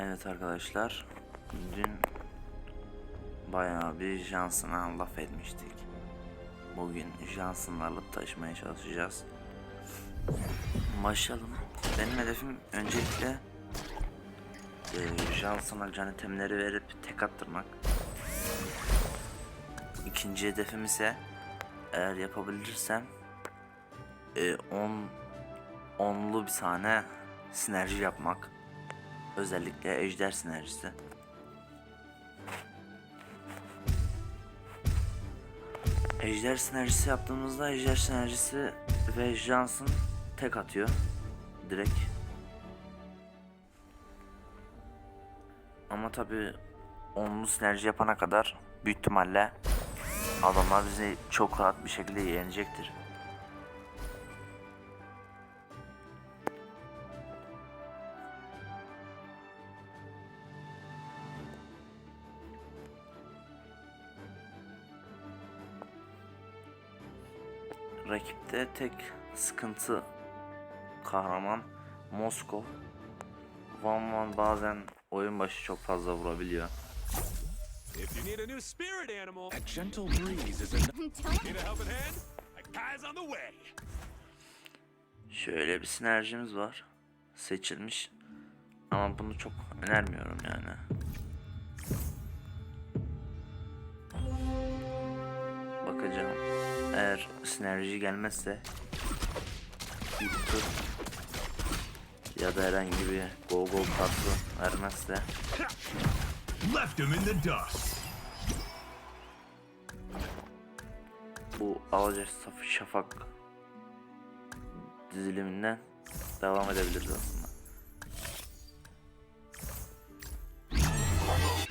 Evet arkadaşlar. Dün bayağı bir Johnson'a laf etmiştik. Bugün Johnson'larla taşımaya çalışacağız. Başlayalım. Benim hedefim öncelikle e, Johnson'a can itemleri verip tek attırmak. İkinci hedefim ise eğer yapabilirsem 10 onlu bir tane sinerji yapmak. Özellikle ejder sinerjisi. Ejder sinerjisi yaptığımızda ejder sinerjisi ve Johnson tek atıyor. Direkt. Ama tabi onlu sinerji yapana kadar büyük ihtimalle adamlar bizi çok rahat bir şekilde yenecektir. Tek sıkıntı kahraman Moskov. Van Van bazen oyun başı çok fazla vurabiliyor. If you need a new spirit animal, A gentle breeze is enough. need a helping hand, a guy's on the way. Şöyle bir sinerjimiz var. Seçilmiş. Ama bunu çok önermiyorum yani. Eğer sinerji gelmezse bir tur ya da herhangi bir go go kartı vermezse Left him in the dust. bu Safı Şafak diziliminden devam edebiliriz aslında.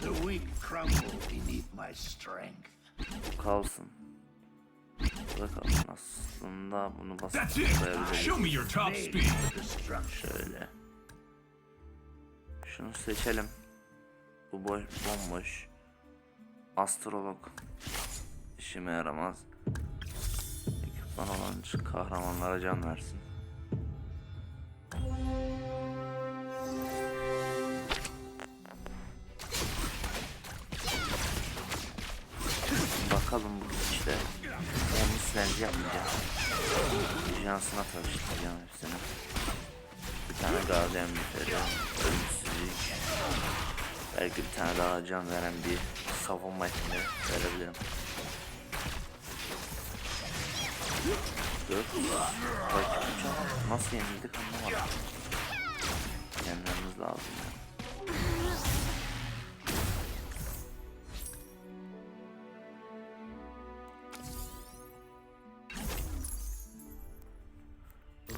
The weak crumble beneath my strength. Bu kalsın. Bu da kalsın aslında bunu destruction. Şöyle. Şunu seçelim. Bu boş, bomboş. Astrolog. İşime yaramaz. Ekipman olan kahramanlara can versin. Bakalım işte. Sinerji yapmayacağım. Jansına çalıştıracağım hepsini. Bir tane gardiyan müferi, ölümsüzlük. Belki bir tane daha can veren bir savunma etini verebilirim. Dört. Rakip nasıl yenildik anlamadım. Yenmemiz lazım ya. Let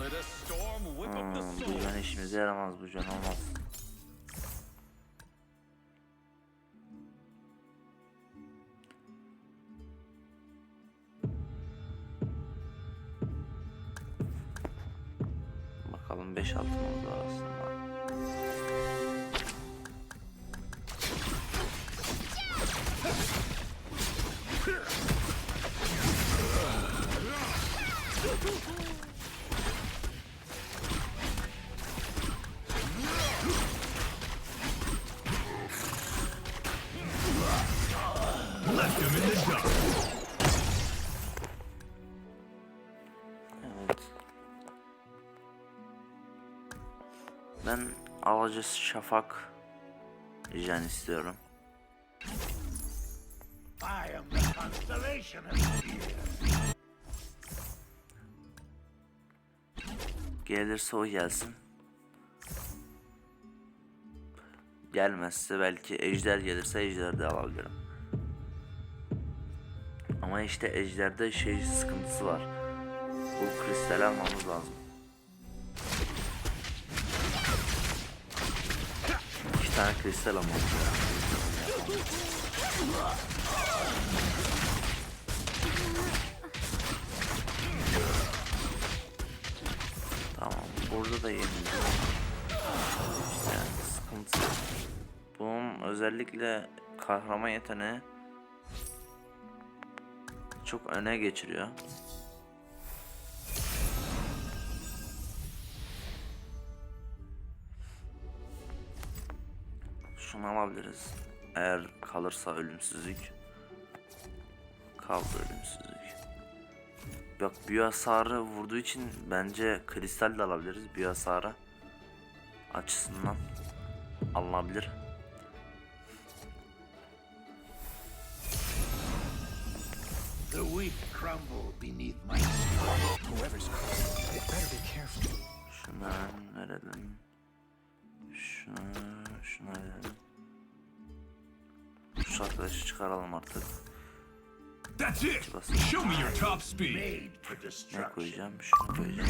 Hmm, soul. bu can işimize yaramaz bu can olmaz. Left him in the dust. Evet. Ben Alaca Şafak Jen istiyorum. Gelirse o gelsin. Gelmezse belki ejder gelirse ejder de alabilirim. Ama işte ejderde şey sıkıntısı var. Bu kristal almamız lazım. İki tane kristal almamız lazım. Tamam burada da yenildi. İşte sıkıntı. Bunun özellikle kahraman yeteneği çok öne geçiriyor. Şunu alabiliriz. Eğer kalırsa ölümsüzlük. Kaldı ölümsüzlük. Bak büyü hasarı vurduğu için bence kristal de alabiliriz büyü hasarı açısından alınabilir. The weak crumble beneath my strength. Whoever's close, they better be careful. Şunu verelim. Şunu, şunu verelim. Şu arkadaşı çıkaralım artık. That's it. Show me your top speed. Made for Ne koyacağım? Şunu koyacağım.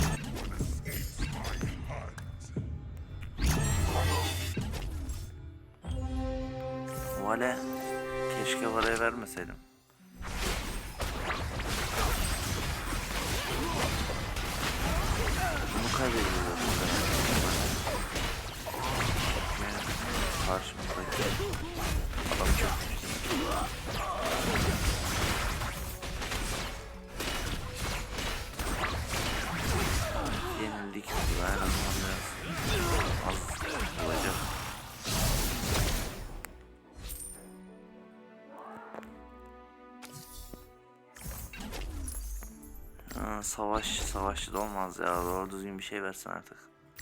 Vale. Keşke parayı vermeseydim. Kaybediyoruz aslında. Yani Karşımızdaki adam çok savaş, savaşçı da olmaz ya. Doğru düzgün bir şey versin artık.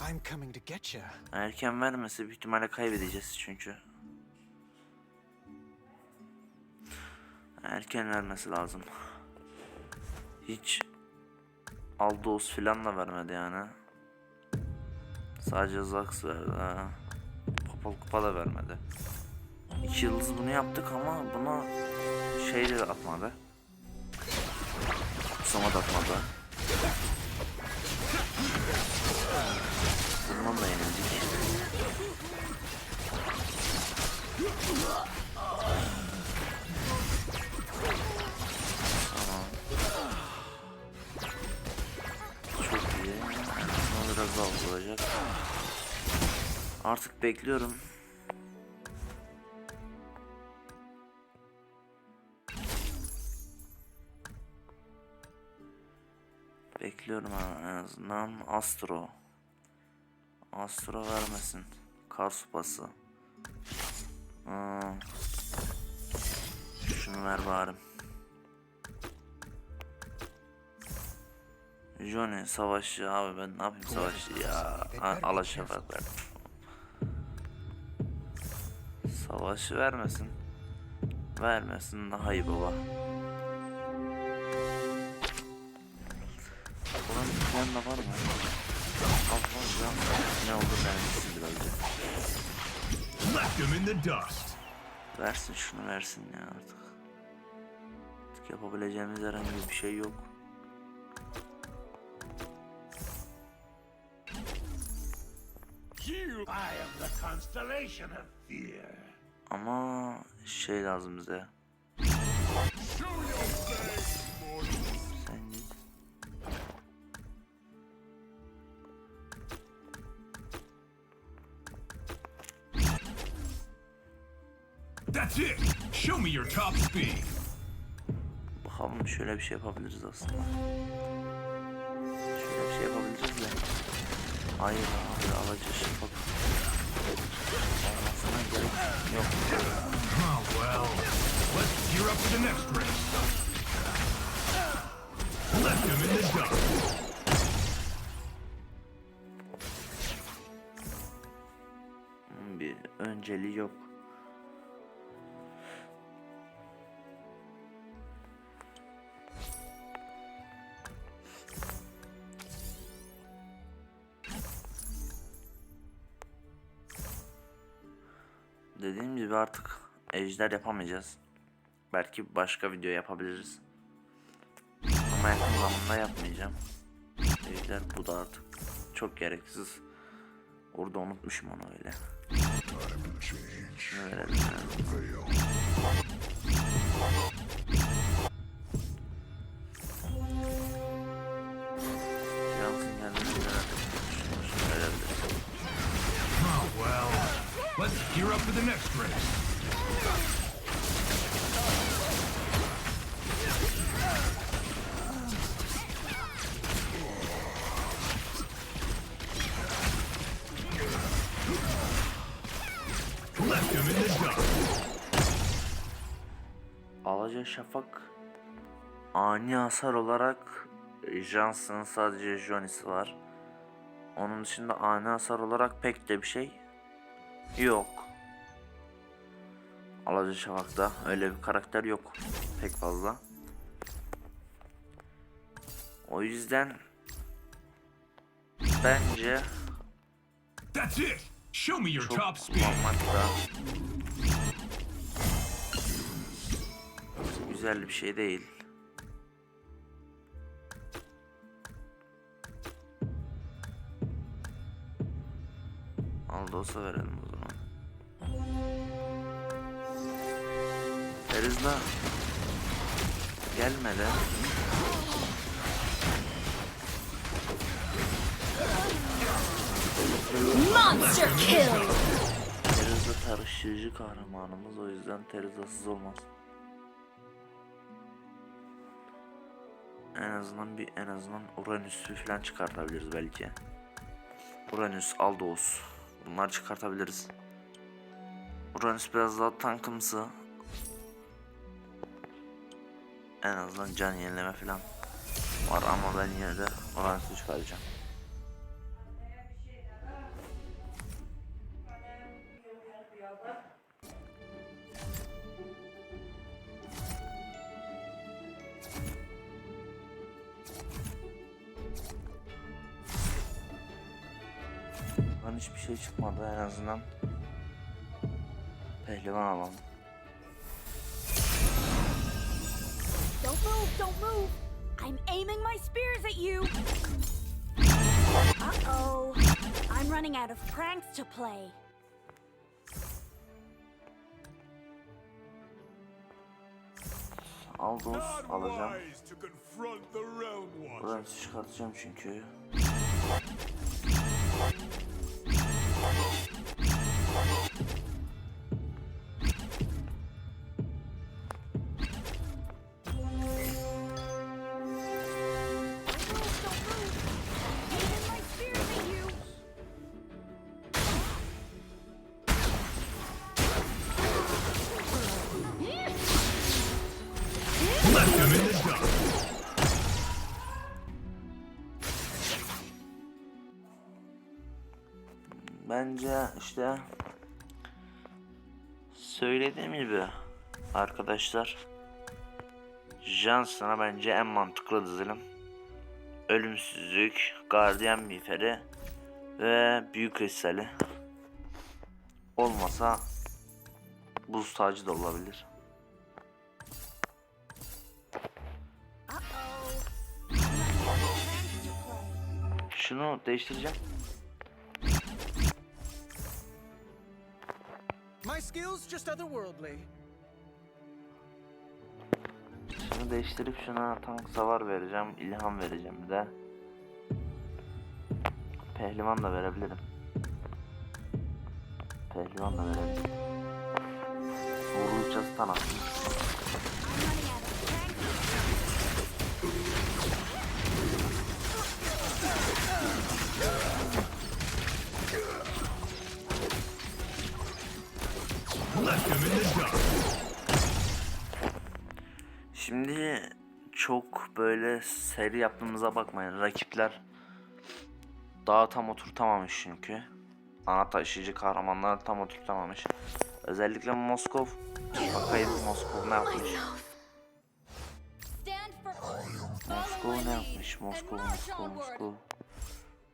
I'm coming to get you. Erken vermese büyük ihtimalle kaybedeceğiz çünkü. Erken vermesi lazım. Hiç Aldos filan da vermedi yani. Sadece Zax verdi. Ha. Papal kupa da vermedi. İki yıldız bunu yaptık ama buna şey de atmadı. Kusama da atmadı. Artık bekliyorum. Bekliyorum en azından Astro. Astro vermesin. Kar supası. Aa. Şunu ver bari. Johnny savaşçı abi ben ne yapayım savaşçı ya. Ha, ala şafak Savaşı vermesin. Vermesin daha iyi baba. Buranın planında var mı? Allah'ım ne oldu benim birazcık. Left him in the dust. Versin şunu versin ya artık. Artık yapabileceğimiz herhangi bir şey yok. I am the constellation of fear. Ama şey lazım bize. Sen git. That's it. Show me your top speed. Bakalım şöyle bir şey yapabiliriz aslında. Şöyle bir şey yapabiliriz de. Hayır abi yap. Olmasına gerek yok. Oh well. Let's Dediğim gibi artık ejder yapamayacağız. Belki başka video yapabiliriz. Ama yakın zamanda yapmayacağım. Ejder bu da artık çok gereksiz. Orada unutmuşum onu öyle. Şunu verelim Alaca Şafak ani hasar olarak Johnson'ın sadece Johnny'si var. Onun dışında ani hasar olarak pek de bir şey yok. Alaca Şafak'ta öyle bir karakter yok pek fazla. O yüzden bence. Show me your çok top speed. güzel bir şey değil. Aldos'a verelim o zaman. Ferizla gelmedi. Monster kill! Teresa tarışıcı kahramanımız o yüzden Teresa'sız olmaz. En azından bir en azından Uranüs'ü falan çıkartabiliriz belki. Uranüs, Aldos. Bunlar çıkartabiliriz. Uranüs biraz daha tankımsı. En azından can yenileme falan var ama ben yine de Uranüs'ü çıkaracağım. Lan hiçbir şey çıkmadı en azından. Pehlivan alalım. Move, don't move! I'm aiming my spears at you! Uh-oh. I'm running out of pranks to play. Aldos alacağım. Buradan çıkartacağım çünkü. Bence işte söylediğim gibi arkadaşlar Johnson'a bence en mantıklı dizilim. Ölümsüzlük, Gardiyan Miğferi ve Büyük Kristali. Olmasa buz tacı da olabilir. Uh-oh. I'm My skills just otherworldly. Şunu değiştirip şuna tank savar vereceğim, ilham vereceğim bir de. Pehlivan da verebilirim. Pehlivan da verebilirim. Vurulacağız tan Şimdi çok böyle seri yaptığımıza bakmayın. Rakipler daha tam oturtamamış çünkü. Ana taşıyıcı kahramanlar tam oturtamamış. Özellikle Moskov. Bakayım Moskov ne yapmış. Moskov ne yapmış? Moskov, Moskov, Moskov.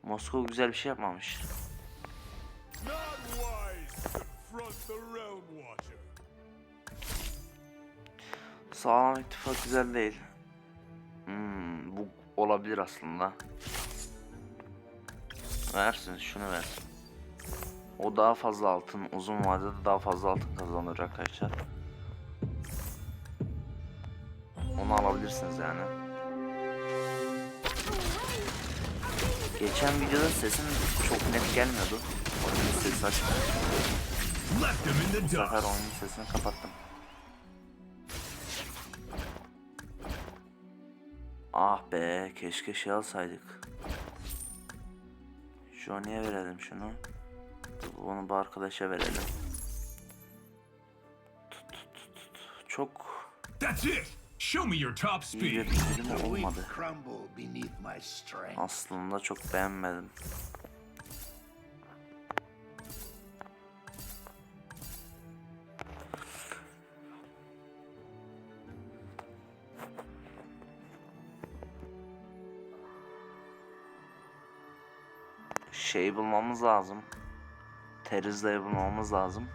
Moskov güzel bir şey yapmamış. Confront the realm watcher. Sağlam ittifak güzel değil. Hmm, bu olabilir aslında. Versin, şunu versin. O daha fazla altın, uzun vadede daha fazla altın kazanır arkadaşlar. Onu alabilirsiniz yani. Geçen videoda sesim çok net gelmiyordu. Oyunun sesi açık. Left them in the Bu sefer oyunun sesini kapattım. Ah be, keşke şey alsaydık. Johnny'e verelim şunu. Bunu bu arkadaşa verelim. çok That's it! Show me your top iyi bir speed. film olmadı. crumble beneath my strength. Aslında çok beğenmedim. Şey bulmamız lazım. Terizla'yı bulmamız lazım.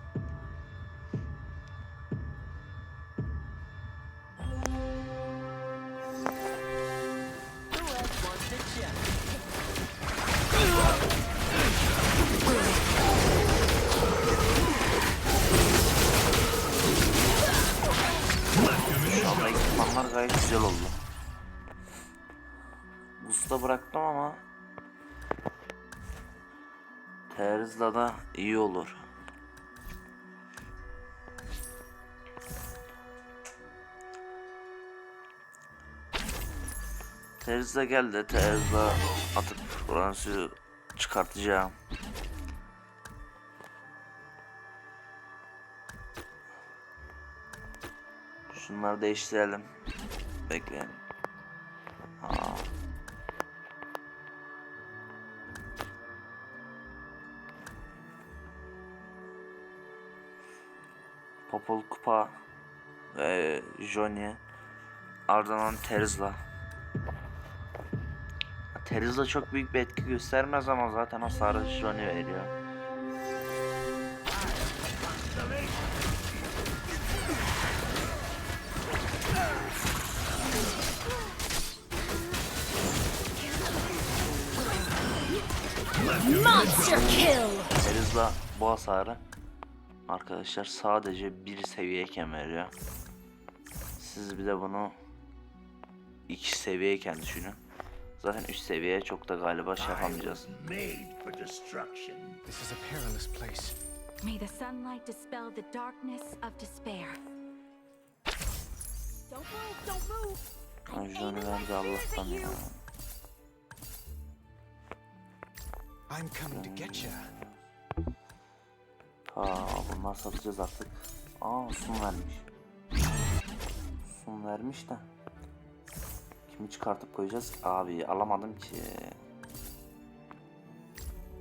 Terizla geldi. Terizla atıp Uranüs'ü çıkartacağım. Şunları değiştirelim. Bekleyin. Aa. Popol Kupa ve Johnny ardından Terizla. Terizla çok büyük bir etki göstermez ama zaten hasarı Johnny veriyor. Monster kill! Terizla bu hasarı arkadaşlar sadece bir seviyeyken veriyor. Siz bir de bunu iki seviyeyken düşünün. Zaten üst seviyeye çok da galiba şey yapamayacağız. This is a perilous place. May the sunlight dispel the darkness of despair. Don't move, move! Verdi Allah'tan ya. I'm coming to get you. Ha bunlar satacağız artık. Aa sun vermiş. Sun vermiş de. Kimi çıkartıp koyacağız? Abi alamadım ki.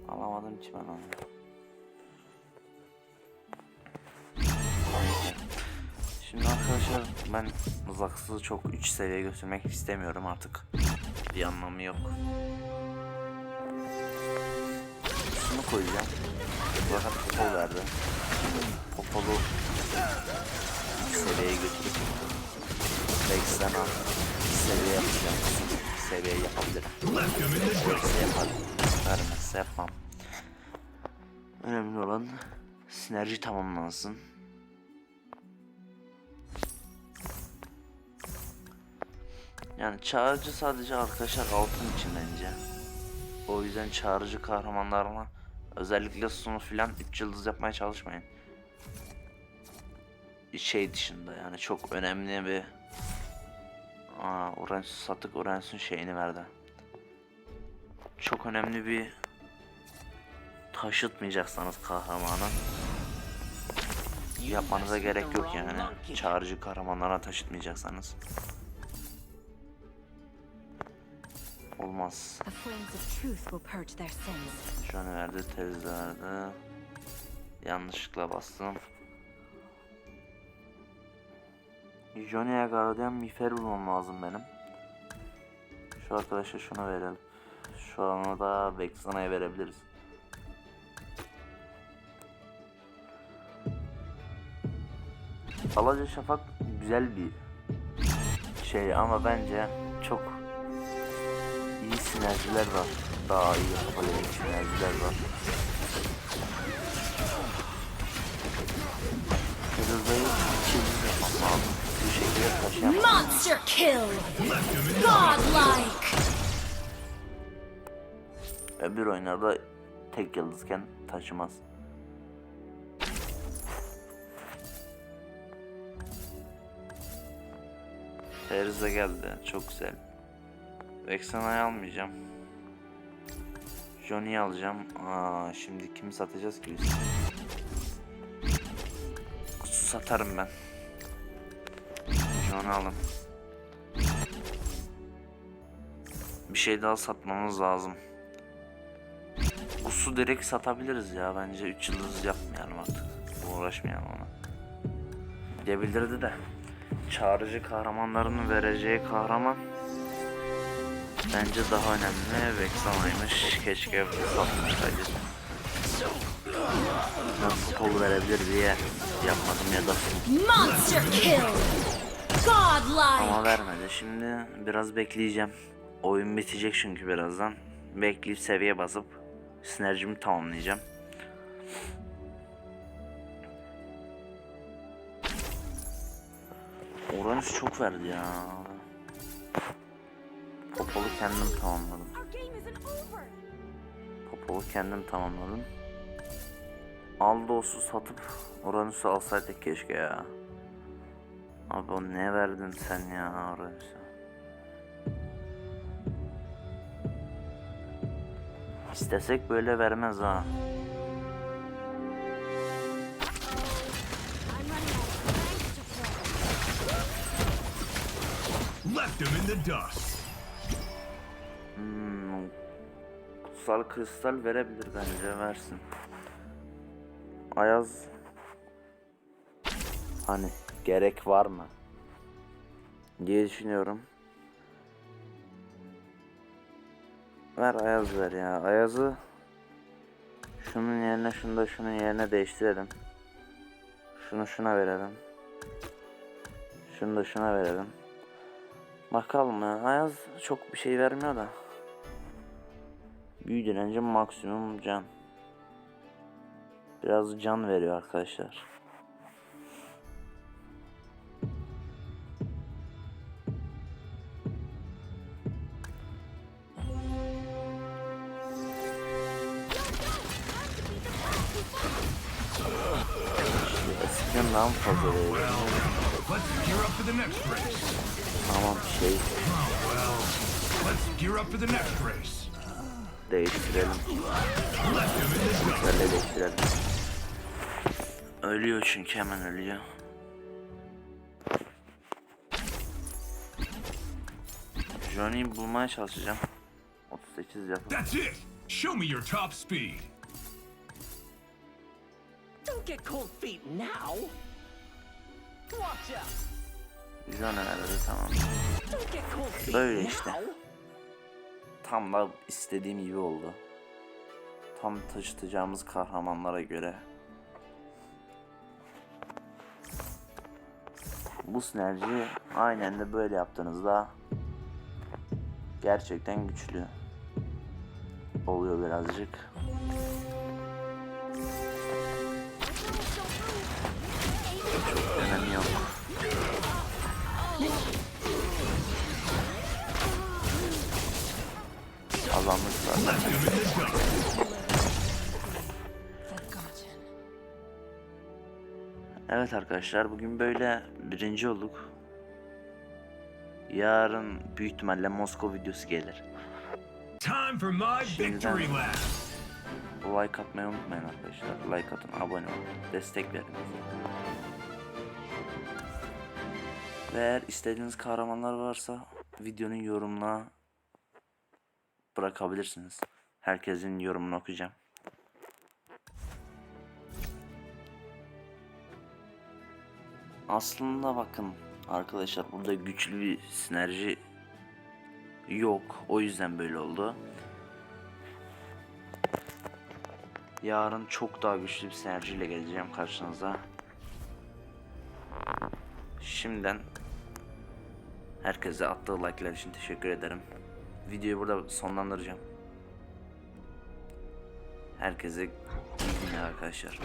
Alamadım ki ben onu. Şimdi arkadaşlar ben mızraksızı çok 3 seviye götürmek istemiyorum artık. Bir anlamı yok. Şunu koyacağım. Zaten popol verdi. Popolu seviyeye götürüp Rex'den al. Seviye yapacağım. Seviye yapabilirim. Verse yaparım. Vermezse yapmam. Önemli olan sinerji tamamlansın. Yani çağrıcı sadece arkadaşlar altın için bence. O yüzden çağrıcı kahramanlarına özellikle sunu filan 3 yıldız yapmaya çalışmayın. Şey dışında yani çok önemli bir Aa, Uranüs satık Uranüs'ün şeyini verdi. Çok önemli bir taşıtmayacaksanız kahramanı yapmanıza gerek yok yani. Çağrıcı kahramanlara taşıtmayacaksanız. Olmaz. Johnny verdi, Tez verdi. Yanlışlıkla bastım. Johnny'e Guardian miğfer bulmam lazım benim. Şu arkadaşa şunu verelim. Şu anı da Vexana'ya verebiliriz. Alaca Şafak güzel bir şey ama bence çok iyi sinerjiler var. Daha iyi yapabilecek sinerjiler var. Monster kill! Godlike! Öbür oyunlarda tek yıldızken taşımaz. Terza geldi. Çok güzel. Vexana'yı almayacağım. Johnny'yi alacağım. Aa, şimdi kimi satacağız ki biz? Satarım ben. Şunu alın. Bir şey daha satmamız lazım. Bu su direkt satabiliriz ya bence 3 yıldız yapmayalım artık. Uğraşmayalım ona. Diyebilirdi de. Çağrıcı kahramanların vereceği kahraman bence daha önemli. Vexana'ymış. Keşke satmışsaydı. Nasıl kol verebilir diye yapmadım ya da Monster kill! Ama vermedi. Şimdi biraz bekleyeceğim. Oyun bitecek çünkü birazdan. Bekleyip seviye basıp sinerjimi tamamlayacağım. Uranüs çok verdi ya. Popolu kendim tamamladım. Popolu kendim tamamladım. Aldos'u satıp Uranüs'ü alsaydık keşke ya. Abi o ne verdin sen ya Uranüs'e? İstesek böyle vermez ha. Left him in the dust. Hmm, kutsal kristal verebilir bence versin. Ayaz hani gerek var mı diye düşünüyorum. Ver Ayaz ver ya. Ayaz'ı şunun yerine şunu da şunun yerine değiştirelim. Şunu şuna verelim. Şunu da şuna verelim. Bakalım ya. Ayaz çok bir şey vermiyor da. Büyü direnci maksimum can. Biraz can veriyor arkadaşlar. Daha mı fazla veriyor? Tamam şey değiştirelim. Böyle değiştirelim. Ölüyor çünkü hemen ölüyor. Johnny'yi bulmaya çalışacağım. 38 yapıp. That's it. Show me your top speed. Get cold feet now. Watch out. Tamam. Don't get cold feet Böyle now. işte. Tam da istediğim gibi oldu. Tam taşıtacağımız kahramanlara göre. Bu sinerjiyi aynen de böyle yaptığınızda gerçekten güçlü oluyor birazcık. Kazandık zaten. Evet arkadaşlar bugün böyle birinci olduk. Yarın büyük ihtimalle Moskova videosu gelir. Şimdiden-. Like atmayı unutmayın arkadaşlar. Like atın, abone olun, destek verin. Ve eğer istediğiniz kahramanlar varsa videonun yorumuna bırakabilirsiniz. Herkesin yorumunu okuyacağım. Aslında bakın arkadaşlar burada güçlü bir sinerji yok. O yüzden böyle oldu. Yarın çok daha güçlü bir sinerjiyle geleceğim karşınıza. Şimdiden herkese attığı like'lar için teşekkür ederim. Videoyu burada sonlandıracağım. Herkese iyi günler arkadaşlar.